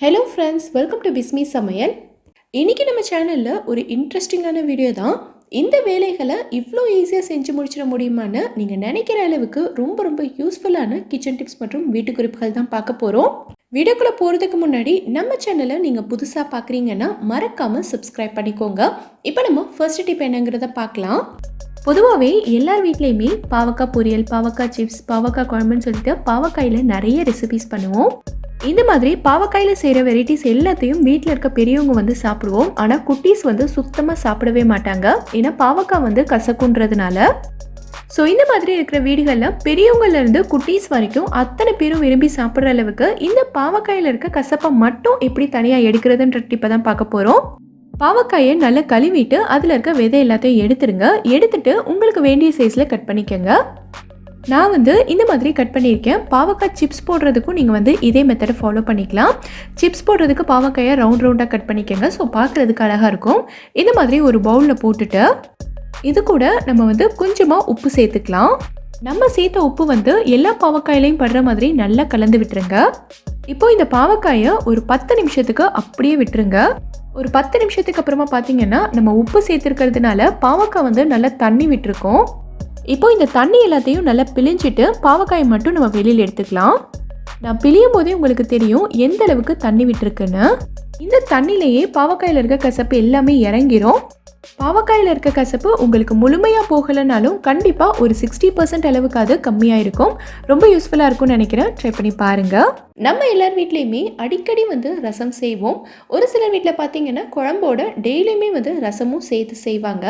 Hello friends welcome to Bismi Samayal இன்றைக்கி நம்ம சேனலில் ஒரு இன்ட்ரெஸ்டிங்கான வீடியோ தான். இந்த வேலைகளை இவ்வளோ ஈஸியாக செஞ்சு முடிச்சிட முடியுமான்னு நீங்கள் நினைக்கிற அளவுக்கு ரொம்ப ரொம்ப யூஸ்ஃபுல்லான கிச்சன் டிப்ஸ் மற்றும் வீட்டு குறிப்புகள் தான் பார்க்க போகிறோம் வீடியோக்குள்ளே போகிறதுக்கு முன்னாடி நம்ம சேனலை நீங்கள் புதுசாக பார்க்குறீங்கன்னா மறக்காமல் சப்ஸ்கிரைப் பண்ணிக்கோங்க. இப்போ நம்ம ஃபர்ஸ்ட் டிப் என்னங்கிறத பார்க்கலாம். பொதுவாகவே எல்லார் வீட்லேயுமே பாவக்காய் பொரியல் பாவக்காய் சிப்ஸ் பாவக்காய் குழம்புன்னு சொல்லிட்டு பாவக்காயில் நிறைய ரெசிபிஸ் பண்ணுவோம். இந்த மாதிரி பாவக்காயில் செய்கிற வெரைட்டிஸ் எல்லாத்தையும் வீட்டில் இருக்க பெரியவங்க வந்து சாப்பிடுவோம். ஆனால் குட்டீஸ் வந்து சுத்தமாக சாப்பிடவே மாட்டாங்க. ஏன்னா பாவக்காய் வந்து கசக்குன்றதுனால. ஸோ இந்த மாதிரி இருக்கிற வீடுகளில் பெரியவங்கள்லேருந்து குட்டீஸ் வரைக்கும் அத்தனை பேரும் விரும்பி சாப்பிட்ற அளவுக்கு இந்த பாவக்காயில் இருக்க கசப்பை மட்டும் எப்படி தனியாக எடுக்கிறதுன்ற டிப்பை தான் பார்க்க போகிறோம் பாவக்காயை நல்லா கழுவிட்டு அதில் இருக்க விதை எல்லாத்தையும் எடுத்துருங்க எடுத்துட்டு உங்களுக்கு வேண்டிய சைஸில் கட் பண்ணிக்கோங்க. நான் வந்து இந்த மாதிரி கட் பண்ணியிருக்கேன். பாவக்காய் சிப்ஸ் போடுறதுக்கும் நீங்கள் வந்து இதே மெத்தடை ஃபாலோ பண்ணிக்கலாம். சிப்ஸ் போடுறதுக்கு பாவக்காயை ரவுண்ட் ரவுண்டாக கட் பண்ணிக்கோங்க. ஸோ பார்க்குறதுக்கு அழகாக இருக்கும். இந்த மாதிரி ஒரு பவுலில் போட்டுட்டு இது கூட நம்ம வந்து கொஞ்சமாக உப்பு சேர்த்துக்கலாம். நம்ம சேர்த்த உப்பு வந்து எல்லா பாவக்காயிலையும் படுற மாதிரி நல்லா கலந்து விட்டுருங்க. இப்போ இந்த பாவக்காயை ஒரு பத்து நிமிஷத்துக்கு அப்படியே விட்டுருங்க. ஒரு பத்து நிமிஷத்துக்கு அப்புறமா பார்த்தீங்கன்னா நம்ம உப்பு சேர்த்துருக்கிறதுனால பாவக்காய் வந்து நல்லா தண்ணி விட்டுருக்கோம். இப்போ இந்த தண்ணி எல்லாத்தையும் நல்லா பிழிஞ்சிட்டு பாவக்காயை மட்டும் நம்ம வெளியில் எடுத்துக்கலாம். நான் பிழியும் போதே உங்களுக்கு தெரியும் எந்த அளவுக்கு தண்ணி விட்டுருக்குன்னு. இந்த தண்ணியிலேயே பாவக்காயில் இருக்க கசப்பு எல்லாமே இறங்கிரும். பாவக்காயில் இருக்க கசப்பு உங்களுக்கு முழுமையாக போகலைனாலும் கண்டிப்பாக ஒரு சிக்ஸ்டி பர்சன்ட் அளவுக்கு அது கம்மியாக இருக்கும் ரொம்ப யூஸ்ஃபுல்லாக இருக்கும்னு நினைக்கிறேன். ட்ரை பண்ணி பாருங்கள் நம்ம எல்லார் வீட்லேயுமே அடிக்கடி வந்து ரசம் செய்வோம். ஒரு சிலர் வீட்டில் பார்த்தீங்கன்னா குழம்போட டெய்லியுமே வந்து ரசமும் சேர்த்து செய்வாங்க.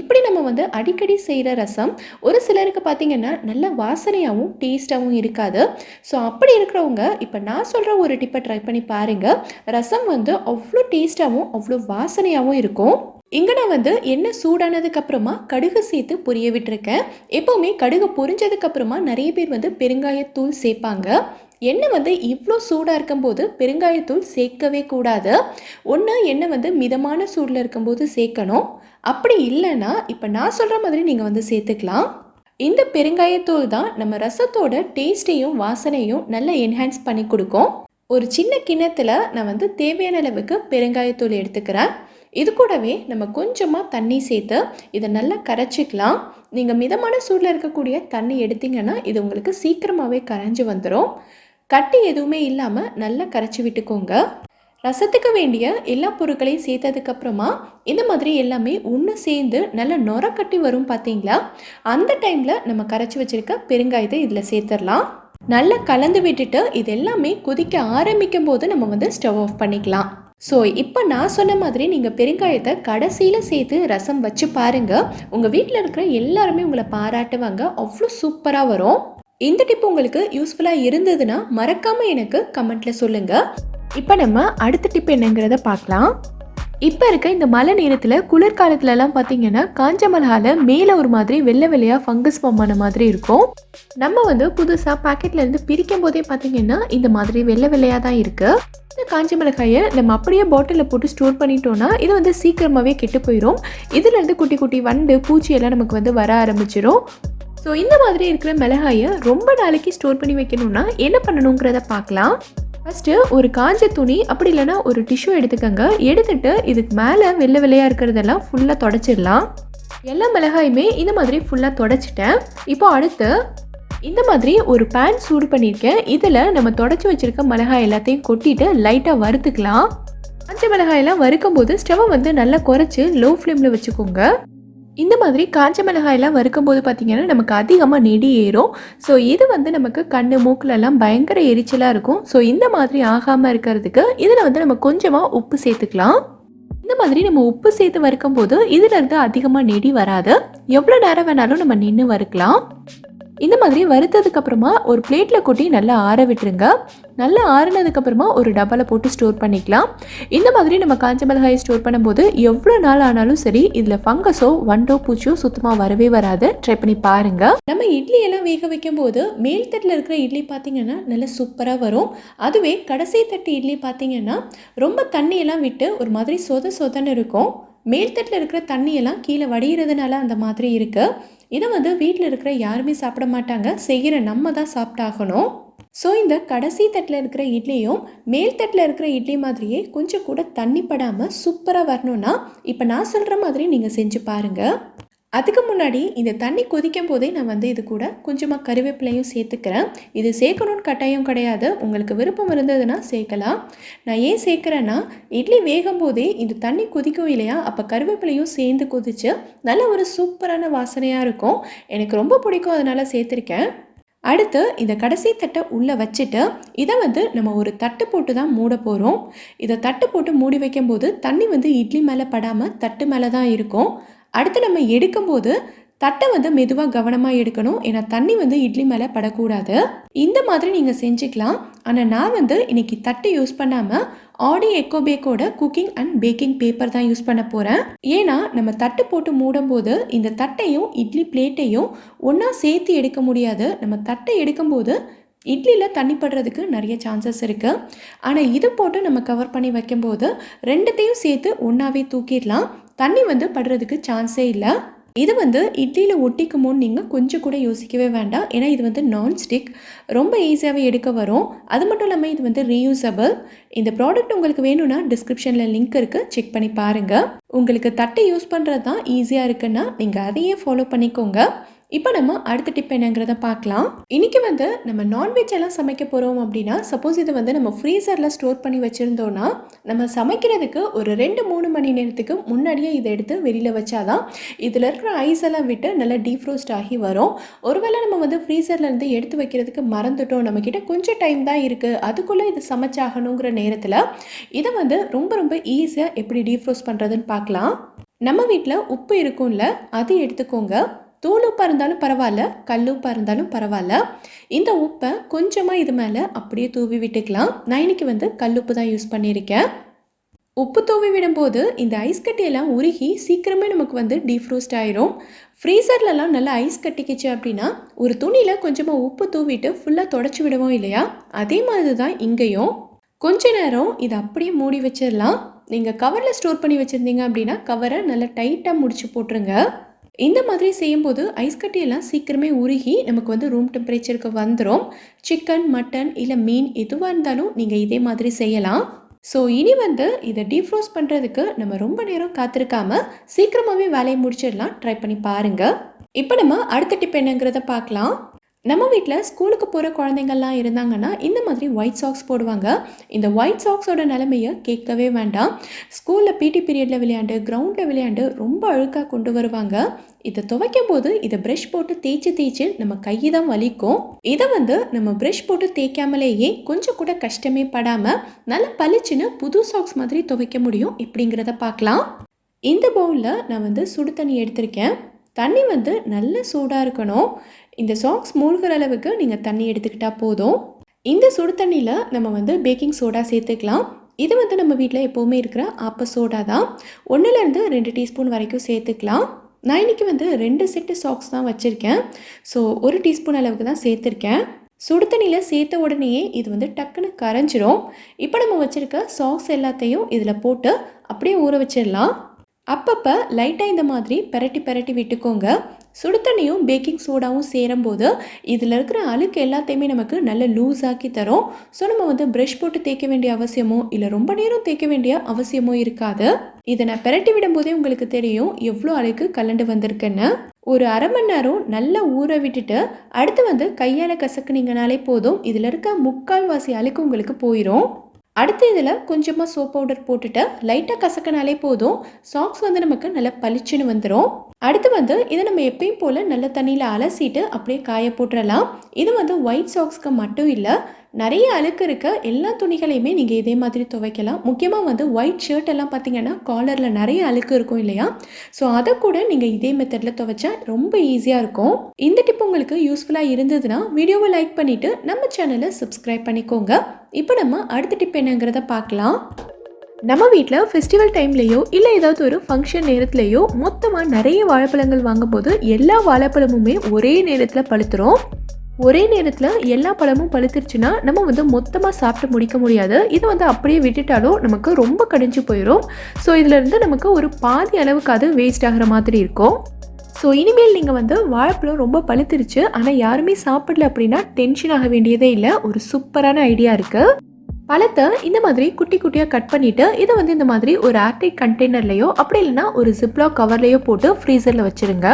இப்படி நம்ம வந்து அடிக்கடி செய்கிற ரசம் ஒரு சிலருக்கு பார்த்தீங்கன்னா நல்ல வாசனையாகவும் டேஸ்ட்டாகவும் இருக்காது. ஸோ அப்படி இருக்கிறவங்க இப்போ நான் சொல்கிற ஒரு டிப்பை ட்ரை பண்ணி பாருங்கள் ரசம் வந்து அவ்வளோ டேஸ்ட்டாகவும் அவ்வளோ வாசனையாகவும் இருக்கும். இங்கே நான் வந்து எண்ணெய் சூடானதுக்கு அப்புறமா கடுகு சேர்த்து பொரிய விட்டுருக்கேன். எப்போவுமே கடுகு பொரிஞ்சதுக்கு அப்புறமா நிறைய பேர் வந்து பெருங்காயத்தூள் சேர்ப்பாங்க. எண்ணெய் வந்து இவ்வளோ சூடாக இருக்கும்போது பெருங்காயத்தூள் சேர்க்கவே கூடாது. ஒன்று எண்ணெய் வந்து மிதமான சூடில் இருக்கும்போது சேர்க்கணும். அப்படி இல்லைன்னா இப்போ நான் சொல்கிற மாதிரி நீங்கள் வந்து சேர்த்துக்கலாம். இந்த பெருங்காயத்தூள் தான் நம்ம ரசத்தோட டேஸ்ட்டையும் வாசனையும் நல்லா என்ஹான்ஸ் பண்ணி கொடுக்கும். ஒரு சின்ன கிண்ணத்தில் நான் வந்து தேவையான அளவுக்கு பெருங்காயத்தூள் எடுத்துக்கிறேன். இது கூடவே நம்ம கொஞ்சமாக தண்ணி சேர்த்து இதை நல்லா கரைச்சிக்கலாம். நீங்கள் மிதமான சூடில் இருக்கக்கூடிய தண்ணி எடுத்திங்கன்னா இது உங்களுக்கு சீக்கிரமாகவே கரைஞ்சி வந்துடும் கட்டி எதுவுமே இல்லாமல் நல்லா கரைச்சி விட்டுக்கோங்க. ரசத்துக்கு வேண்டிய எல்லா பொருட்களையும் சேர்த்ததுக்கப்புறமா இந்த மாதிரி எல்லாமே ஒன்று சேர்ந்து நல்லா நொர கட்டி வரும் பார்த்தீங்களா அந்த டைமில் நம்ம கரைச்சி வச்சுருக்க பெருங்காயத்தை இதில் சேர்த்துடலாம். நல்லா கலந்து விட்டுட்டு இது எல்லாமே கொதிக்க ஆரம்பிக்கும் போது நம்ம வந்து ஸ்டவ் ஆஃப் பண்ணிக்கலாம். ஸோ இப்போ நான் சொன்ன மாதிரி நீங்கள் பெருங்காயத்தை கடைசியில் சேர்த்து ரசம் வச்சு பாருங்கள் உங்கள் வீட்டில் இருக்கிற எல்லாருமே உங்களை பாராட்டுவாங்க. அவ்வளோ சூப்பராக வரும். இந்த டிப் உங்களுக்கு யூஸ்ஃபுல்லாக இருந்ததுன்னா மறக்காமல் எனக்கு கமெண்ட்டில் சொல்லுங்கள் இப்போ நம்ம அடுத்த டிப் என்னங்கிறத பார்க்கலாம். இப்போ இருக்க இந்த மழை நேரத்தில் குளிர்காலத்துலலாம் பார்த்தீங்கன்னா காஞ்ச மிளகால மேலே ஒரு மாதிரி வெள்ளை வெள்ளையாக ஃபங்கஸ் ஃபார்ம் ஆன மாதிரி இருக்கும். நம்ம வந்து புதுசாக பாக்கெட்லேருந்து பிரிக்கும் போதே பார்த்தீங்கன்னா இந்த மாதிரி வெள்ளை வெள்ளையாக தான் இருக்குது இந்த காஞ்ச மிளகாயை நம்ம அப்படியே பாட்டிலில் போட்டு ஸ்டோர் பண்ணிட்டோம்னா இது வந்து சீக்கிரமாகவே கெட்டு போயிடும் இதுலேருந்து குட்டி குட்டி வண்டு பூச்சி எல்லாம் நமக்கு வந்து வர ஆரம்பிச்சிடும் ஸோ இந்த மாதிரி இருக்கிற மிளகாயை ரொம்ப நாளைக்கு ஸ்டோர் பண்ணி வைக்கணும்னா என்ன பண்ணணுங்கிறத பார்க்கலாம் ஃபஸ்ட்டு ஒரு காஞ்ச துணி அப்படி இல்லைன்னா ஒரு டிஷ்யூ எடுத்துக்கோங்க. எடுத்துட்டு இதுக்கு மேலே வெள்ளை வெள்ளையாக இருக்கிறதெல்லாம் ஃபுல்லாக தொடச்சிடலாம். எல்லா மிளகாயுமே இந்த மாதிரி ஃபுல்லாக தொடச்சிட்டேன். இப்போ அடுத்து இந்த மாதிரி ஒரு பேன் சூடு பண்ணியிருக்கேன். இதில் நம்ம தொடச்சி வச்சுருக்க மிளகாய் எல்லாத்தையும் கொட்டிட்டு லைட்டாக வறுத்துக்கலாம். அஞ்சு மிளகாயெல்லாம் வறுக்கும் போது ஸ்டவ்வை வந்து நல்லா குறைச்சி லோ ஃப்ளேமில் வச்சுக்கோங்க. இந்த மாதிரி காஞ்ச மிளகாயெல்லாம் வறுக்கும்போது பார்த்திங்கன்னா நமக்கு அதிகமாக நெடி ஏறும். ஸோ இது வந்து நமக்கு கண் மூக்கிலெல்லாம் பயங்கர எரிச்சலாக இருக்கும். ஸோ இந்த மாதிரி ஆகாமல் இருக்கிறதுக்கு இதில் வந்து நம்ம கொஞ்சமாக உப்பு சேர்த்துக்கலாம். இந்த மாதிரி நம்ம உப்பு சேர்த்து வறுக்கும் போது இதிலிருந்து அதிகமாக நெடி வராது. எவ்வளோ நேரம் வேணாலும் நம்ம நின்று வறுக்கலாம். இந்த மாதிரி வறுத்ததுக்கு அப்புறமா ஒரு பிளேட்டில் கொட்டி நல்லா ஆற விட்டுருங்க. நல்லா ஆறுனதுக்கப்புறமா ஒரு டப்பாவில் போட்டு ஸ்டோர் பண்ணிக்கலாம். இந்த மாதிரி நம்ம காஞ்ச மிளகாயை ஸ்டோர் பண்ணும்போது எவ்வளோ நாள் ஆனாலும் சரி இதில் ஃபங்கஸோ வண்டோ பூச்சியோ சுத்தமாக வரவே வராது. ட்ரை பண்ணி பாருங்கள் நம்ம இட்லி எல்லாம் வேக வைக்கும் போது மேல் தட்டில் இருக்கிற இட்லி பார்த்தீங்கன்னா நல்லா சூப்பராக வரும். அதுவே கடைசி தட்டு இட்லி பார்த்தீங்கன்னா ரொம்ப தண்ணியெல்லாம் விட்டு ஒரு மாதிரி சொத சொதன்னு இருக்கும். மேல்தட்டில் இருக்கிற தண்ணியெல்லாம் கீழே வடிகிறதுனால அந்த மாதிரி இருக்குது இதை வந்து வீட்டில் இருக்கிற யாருமே சாப்பிட மாட்டாங்க. செய்கிற நம்ம தான் சாப்பிட்டாகணும். ஸோ இந்த கடைசி தட்டில் இருக்கிற இட்லியும் மேல் தட்டில் இருக்கிற இட்லி மாதிரியே கொஞ்சம் கூட தண்ணி படாமல் சூப்பராக வரணும்னா இப்போ நான் சொல்கிற மாதிரி நீங்கள் செஞ்சு பாருங்கள் அதுக்கு முன்னாடி இந்த தண்ணி கொதிக்கும் போதே நான் வந்து இது கூட கொஞ்சமாக கருவேப்பிலையும் சேர்த்துக்கிறேன். இது சேர்க்கணும்னு கட்டாயம் கிடையாது. உங்களுக்கு விருப்பம் இருந்ததுன்னா சேர்க்கலாம். நான் ஏன் சேர்க்குறேன்னா இட்லி வேகும் போதே இந்த தண்ணி கொதிக்கும் இல்லையா? அப்போ கருவேப்பிலையும் சேர்ந்து கொதிச்சு நல்ல ஒரு சூப்பரான வாசனையாக இருக்கும். எனக்கு ரொம்ப பிடிக்கும் அதனால் சேர்த்துருக்கேன். அடுத்து இந்த கடைசி தட்டை உள்ளே வச்சுட்டு இதை வந்து நம்ம ஒரு தட்டு போட்டு தான் மூட போகிறோம் இதை தட்டு போட்டு மூடி வைக்கும்போது தண்ணி வந்து இட்லி மேலே படாமல் தட்டு மேலே தான் இருக்கும். அடுத்து நம்ம எடுக்கும்போது தட்டை வந்து மெதுவாக கவனமாக எடுக்கணும். ஏன்னா தண்ணி வந்து இட்லி மேலே படக்கூடாது. இந்த மாதிரி நீங்கள் செஞ்சுக்கலாம். ஆனால் நான் வந்து இன்னைக்கு தட்டை யூஸ் பண்ணாமல் ஆடி எக்கோபேக்கோட குக்கிங் அண்ட் பேக்கிங் பேப்பர் தான் யூஸ் பண்ண போகிறேன் ஏன்னா நம்ம தட்டு போட்டு மூடும்போது இந்த தட்டையும் இட்லி பிளேட்டையும் ஒன்றா சேர்த்து எடுக்க முடியாது. நம்ம தட்டை எடுக்கும்போது இட்லியில் தண்ணி படுறதுக்கு நிறைய சான்சஸ் இருக்குது ஆனால் இது போட்டு நம்ம கவர் பண்ணி வைக்கும்போது ரெண்டுத்தையும் சேர்த்து ஒன்றாவே தூக்கிடலாம். தண்ணி வந்து படுறதுக்கு சான்ஸே இல்லை. இது வந்து இட்லியில் ஒட்டிக்குமோன்னு நீங்கள் கொஞ்சம் கூட யோசிக்கவே வேண்டாம். ஏன்னா இது வந்து நான்ஸ்டிக் ரொம்ப ஈஸியாகவே எடுக்க வரும். அது மட்டும் இல்லாமல் இது வந்து ரீயூசபிள் இந்த ப்ராடக்ட் உங்களுக்கு வேணும்னா டிஸ்கிரிப்ஷனில் லிங்க் இருக்குது செக் பண்ணி பாருங்கள் உங்களுக்கு தட்டை யூஸ் பண்ணுறது தான் ஈஸியாக இருக்குன்னா நீங்கள் அதையே ஃபாலோ பண்ணிக்கோங்க. இப்போ நம்ம அடுத்த டிப் என்னங்கிறத பார்க்கலாம். இன்றைக்கி வந்து நம்ம நான்வெஜ் எல்லாம் சமைக்க போகிறோம் அப்படின்னா சப்போஸ் இதை வந்து நம்ம ஃப்ரீசரில் ஸ்டோர் பண்ணி வச்சுருந்தோன்னா நம்ம சமைக்கிறதுக்கு ஒரு ரெண்டு மூணு மணி நேரத்துக்கு முன்னாடியே இதை எடுத்து வெளியில் வச்சாதான் இதில் இருக்கிற ஐஸ் எல்லாம் விட்டு நல்லா டீஃப்ரோஸ்ட் ஆகி வரும். ஒருவேளை நம்ம வந்து ஃப்ரீசர்லேருந்து எடுத்து வைக்கிறதுக்கு மறந்துட்டோம் நம்மக்கிட்ட கொஞ்சம் டைம் தான் இருக்குது அதுக்குள்ளே இது சமைச்சாகணுங்கிற நேரத்தில் இதை வந்து ரொம்ப ரொம்ப ஈஸியாக எப்படி டீஃப்ரோஸ்ட் பண்ணுறதுன்னு பார்க்கலாம். நம்ம வீட்டில் உப்பு இருக்கும்ல அது எடுத்துக்கோங்க. தூள் உப்பாக இருந்தாலும் பரவாயில்ல கல் உப்பாக இருந்தாலும் பரவாயில்ல. இந்த உப்பை கொஞ்சமாக இது மேலே அப்படியே தூவி விட்டுக்கலாம். நான் இன்னைக்கு வந்து கல் உப்பு தான் யூஸ் பண்ணியிருக்கேன். உப்பு தூவி விடும்போது இந்த ஐஸ் கட்டியெல்லாம் உருகி சீக்கிரமே நமக்கு வந்து டீஃப்ரோஸ்ட் ஆயிரும். ஃப்ரீசர்லலாம் நல்லா ஐஸ் கட்டிக்கிச்சு அப்படின்னா ஒரு துணியில் கொஞ்சமாக உப்பு தூவிட்டு ஃபுல்லாக தொடச்சி விடுவோம் இல்லையா? அதே மாதிரி தான் இங்கேயும். கொஞ்ச நேரம் இதை அப்படியே மூடி வச்சிடலாம். நீங்கள் கவரில் ஸ்டோர் பண்ணி வச்சுருந்தீங்க அப்படின்னா கவரை நல்லா டைட்டாக முடிச்சு போட்டுருங்க. இந்த மாதிரி செய்யும்போது ஐஸ் கட்டியெல்லாம் சீக்கிரமே உருகி நமக்கு வந்து ரூம் டெம்பரேச்சருக்கு வந்துடும் சிக்கன் மட்டன் இல்லை மீன் எதுவாக இருந்தாலும் நீங்கள் இதே மாதிரி செய்யலாம். ஸோ இனி வந்து இதை டீஃப்ரோஸ் பண்ணுறதுக்கு நம்ம ரொம்ப நேரம் காத்திருக்காம சீக்கிரமாகவே வேலையை முடிச்சிடலாம். ட்ரை பண்ணி பாருங்கள் இப்போ நம்ம அடுத்த டிப் என்னங்கிறத பார்க்கலாம். நம்ம வீட்டில் ஸ்கூலுக்கு போகிற குழந்தைங்கள்லாம் இருந்தாங்கன்னா இந்த மாதிரி ஒயிட் சாக்ஸ் போடுவாங்க. இந்த ஒயிட் சாக்ஸோட நிலைமையை கேட்கவே வேண்டாம். ஸ்கூலில் பிடி பீரியடில் விளையாண்டு கிரவுண்டில் விளையாண்டு ரொம்ப அழுக்காக கொண்டு வருவாங்க. இதை துவைக்கும் போது இதை ப்ரஷ் போட்டு தேய்ச்சி தேய்ச்சி நம்ம கையை தான் வலிக்கும். இதை வந்து நம்ம ப்ரஷ் போட்டு தேய்க்காமலேயே கொஞ்சம் கூட கஷ்டமே படாமல் நல்லா பளிச்சுன்னு புது சாக்ஸ் மாதிரி துவைக்க முடியும் இப்படிங்கிறத பார்க்கலாம். இந்த பவுலில் நான் வந்து சுடு தண்ணி எடுத்திருக்கேன். தண்ணி வந்து நல்ல சூடாக இருக்கணும். இந்த சாக்ஸ் மூழ்கிற அளவுக்கு நீங்கள் தண்ணி எடுத்துக்கிட்டால் போதும். இந்த சுடு தண்ணியில் நம்ம வந்து பேக்கிங் சோடா சேர்த்துக்கலாம். இது வந்து நம்ம வீட்டில் எப்போவுமே இருக்கிற ஆப்ப சோடா தான். ஒன்றுலேருந்து ரெண்டு டீஸ்பூன் வரைக்கும் சேர்த்துக்கலாம். நான் இன்றைக்கி வந்து ரெண்டு செட்டு சாக்ஸ் தான் வச்சுருக்கேன். ஸோ ஒரு டீஸ்பூன் அளவுக்கு தான் சேர்த்துருக்கேன். சுடு தண்ணியில் சேர்த்த உடனேயே இது வந்து டக்குன்னு கரைஞ்சிரும். இப்போ நம்ம வச்சுருக்க சாக்ஸ் எல்லாத்தையும் இதில் போட்டு அப்படியே ஊற வச்சிடலாம். அப்பப்போ லைட்டாக இந்த மாதிரி பெரட்டி பெரட்டி விட்டுக்கோங்க. சுடு தண்ணியும் பேக்கிங் சோடாவும் சேரும்போது இதில் இருக்கிற அழுக்கு எல்லாத்தையுமே நமக்கு நல்ல லூஸ் ஆக்கி தரும். ஸோ நம்ம வந்து ப்ரஷ் போட்டு தேய்க்க வேண்டிய அவசியமோ இல்லை ரொம்ப நேரம் தேய்க்க வேண்டிய அவசியமோ இருக்காது. இதை நான் பெரட்டி விடும்போதே உங்களுக்கு தெரியும் எவ்வளோ அழுக்கு கலண்டு வந்திருக்குன்னு. ஒரு அரை மணி நேரம் நல்லா ஊற விட்டுட்டு அடுத்து வந்து கையால் கசக்குனீங்கனாலே போதும். இதில் இருக்க முக்கால்வாசி அழுக்கு உங்களுக்கு போயிடும் அடுத்து இதில் கொஞ்சமாக சோப் பவுடர் போட்டுட்டு லைட்டாக கசக்கினாலே போதும். சாக்ஸ் வந்து நமக்கு நல்லா பளிச்சுன்னு வந்துடும் அடுத்து வந்து இதை நம்ம எப்பயும் போல் நல்ல தண்ணியில் அலசிட்டு அப்படியே காய போட்டுடலாம் இது வந்து ஒயிட் சாக்ஸ்க்கு மட்டும் இல்லை நிறைய அழுக்கு இருக்க எல்லா துணிகளையுமே நீங்கள் இதே மாதிரி துவைக்கலாம். முக்கியமாக வந்து ஒயிட் ஷர்ட் எல்லாம் பார்த்தீங்கன்னா காலரில் நிறைய அழுக்கு இருக்கும் இல்லையா? ஸோ அதை கூட நீங்கள் இதே மெத்தடில் துவைச்சா ரொம்ப ஈஸியாக இருக்கும். இந்த டிப் உங்களுக்கு யூஸ்ஃபுல்லாக இருந்ததுன்னா வீடியோவை லைக் பண்ணிவிட்டு நம்ம சேனலை சப்ஸ்கிரைப் பண்ணிக்கோங்க. இப்போ நம்ம அடுத்த டிப் என்னங்கிறத பார்க்கலாம். நம்ம வீட்டில் ஃபெஸ்டிவல் டைம்லேயோ இல்லை ஏதாவது ஒரு ஃபங்க்ஷன் நேரத்துலையோ மொத்தமாக நிறைய வாழைப்பழங்கள் வாங்கும்போது எல்லா வாழைப்பழமுமே ஒரே நேரத்தில் பழுத்துரும். ஒரே நேரத்தில் எல்லா பழமும் பழுத்துருச்சுன்னா நம்ம வந்து மொத்தமாக சாப்பிட்டு முடிக்க முடியாது. இதை வந்து அப்படியே விட்டுட்டாலும் நமக்கு ரொம்ப கடிஞ்சு போயிடும் ஸோ இதிலிருந்து நமக்கு ஒரு பாதி அளவுக்கு அது வேஸ்ட் ஆகிற மாதிரி இருக்கும். ஸோ இனிமேல் நீங்கள் வந்து வாழைப்பழம் ரொம்ப பழுத்துருச்சு ஆனால் யாருமே சாப்பிடல அப்படின்னா டென்ஷன் ஆக வேண்டியதே இல்லை. ஒரு சூப்பரான ஐடியா இருக்குது பழத்தை இந்த மாதிரி குட்டி குட்டியாக கட் பண்ணிவிட்டு இதை வந்து இந்த மாதிரி ஒரு ஏர்டைட் கண்டெய்னர்லேயோ அப்படி இல்லைன்னா ஒரு ஜிப்லாக் கவர்லையோ போட்டு ஃப்ரீசரில் வச்சுருங்க.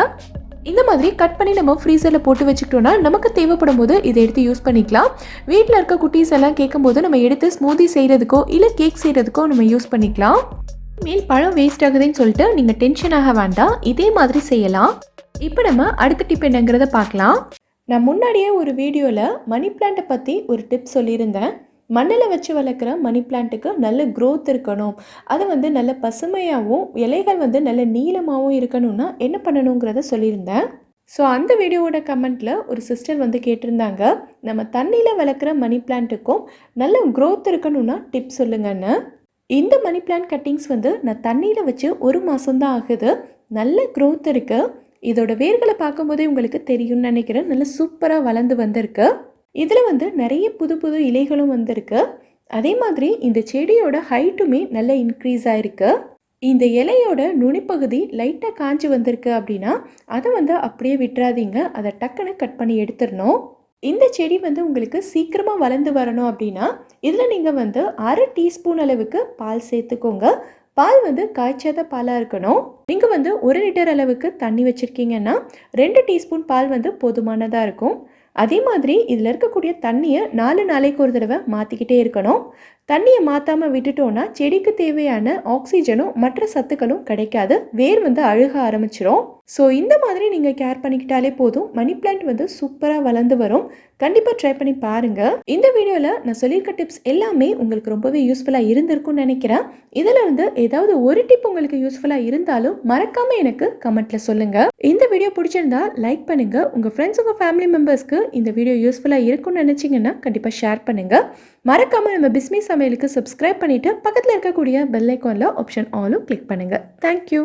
இந்த மாதிரி கட் பண்ணி நம்ம ஃப்ரீசரில் போட்டு வச்சுக்கிட்டோம்னா நமக்கு தேவைப்படும் போது இதை எடுத்து யூஸ் பண்ணிக்கலாம். வீட்டில் இருக்க குட்டீஸ் எல்லாம் கேட்கும்போது நம்ம எடுத்து ஸ்மூதி செய்கிறதுக்கோ இல்லை கேக் செய்கிறதுக்கோ நம்ம யூஸ் பண்ணிக்கலாம். மேல் பழம் வேஸ்ட் ஆகுதுன்னு சொல்லிட்டு நீங்கள் டென்ஷன் ஆக வேண்டாம். இதே மாதிரி செய்யலாம். இப்போ நம்ம அடுத்த டிப் என்னங்கிறத பார்க்கலாம். நான் முன்னாடியே ஒரு வீடியோவில் மணி பிளான்ட்டை பற்றி ஒரு டிப் சொல்லியிருந்தேன். மண்ணில் வச்சு வளர்க்குற மணி பிளான்ட்டுக்கு நல்ல க்ரோத் இருக்கணும். அது வந்து நல்ல பசுமையாகவும் இலைகள் வந்து நல்ல நீளமாகவும் இருக்கணும்னா என்ன பண்ணணுங்கிறத சொல்லியிருந்தேன். ஸோ அந்த வீடியோவோட கமெண்ட்டில் ஒரு சிஸ்டர் வந்து கேட்டிருந்தாங்க நம்ம தண்ணியில் வளர்க்குற மணி பிளான்ட்டுக்கும் நல்ல க்ரோத் இருக்கணும்னா டிப் சொல்லுங்கன்னு. இந்த மணி பிளான்ட் கட்டிங்ஸ் வந்து நான் தண்ணியில் வச்சு ஒரு மாதம்தான் ஆகுது. நல்ல க்ரோத் இருக்குது இதோட வேர்களை பார்க்கும்போதே உங்களுக்கு தெரியும்னு நினைக்கிறேன். நல்ல சூப்பராக வளர்ந்து வந்திருக்கு. இதில் வந்து நிறைய புது புது இலைகளும் வந்திருக்கு. அதே மாதிரி இந்த செடியோட ஹைட்டுமே நல்ல இன்க்ரீஸ் ஆயிருக்கு. இந்த இலையோட நுனிப்பகுதி லைட்டாக காஞ்சி வந்திருக்கு அப்படின்னா அதை வந்து அப்படியே விட்டுறாதீங்க. அதை டக்குன்னு கட் பண்ணி எடுத்துடணும். இந்த செடி வந்து உங்களுக்கு சீக்கிரமாக வளர்ந்து வரணும் அப்படின்னா இதில் நீங்கள் வந்து அரை டீஸ்பூன் அளவுக்கு பால் சேர்த்துக்கோங்க. பால் வந்து காய்ச்சாத பாலாக இருக்கணும். நீங்கள் வந்து ஒரு லிட்டர் அளவுக்கு தண்ணி வச்சுருக்கீங்கன்னா ரெண்டு டீஸ்பூன் பால் வந்து போதுமானதாக இருக்கும். அதே மாதிரி இதில் இருக்கக்கூடிய தண்ணியை நாலு நாளைக்கு ஒரு தடவை மாற்றிக்கிட்டே இருக்கணும். தண்ணியை மாற்றாமல் விட்டுட்டோன்னா செடிக்கு தேவையான ஆக்சிஜனும் மற்ற சத்துக்களும் கிடைக்காது. வேர் வந்து அழுக ஆரம்பிச்சிரும். ஸோ இந்த மாதிரி நீங்கள் கேர் பண்ணிக்கிட்டாலே போதும். மணி பிளான்ட் வந்து சூப்பராக வளர்ந்து வரும். கண்டிப்பாக ட்ரை பண்ணி பாருங்கள் இந்த வீடியோவில் நான் சொல்லியிருக்க டிப்ஸ் எல்லாமே உங்களுக்கு ரொம்பவே யூஸ்ஃபுல்லாக இருந்திருக்கும்னு நினைக்கிறேன். இதில் இருந்து ஏதாவது ஒரு டிப் உங்களுக்கு யூஸ்ஃபுல்லாக இருந்தாலும் மறக்காமல் எனக்கு கமெண்ட்டில் சொல்லுங்கள் இந்த வீடியோ பிடிச்சிருந்தா லைக் பண்ணுங்கள் உங்கள் ஃப்ரெண்ட்ஸ் உங்கள் ஃபேமிலி மெம்பர்ஸ்க்கு இந்த வீடியோ யூஸ்ஃபுல்லாக இருக்கும்னு நினச்சிங்கன்னா கண்டிப்பாக ஷேர் பண்ணுங்கள் மறக்காமல் நம்ம பிஸ்மி சமையலுக்கு சப்ஸ்கிரைப் பண்ணிவிட்டு பக்கத்தில் இருக்கக்கூடிய பெல் ஐக்கானில் ஆப்ஷன் ஆலும் கிளிக் பண்ணுங்கள் தேங்க்யூ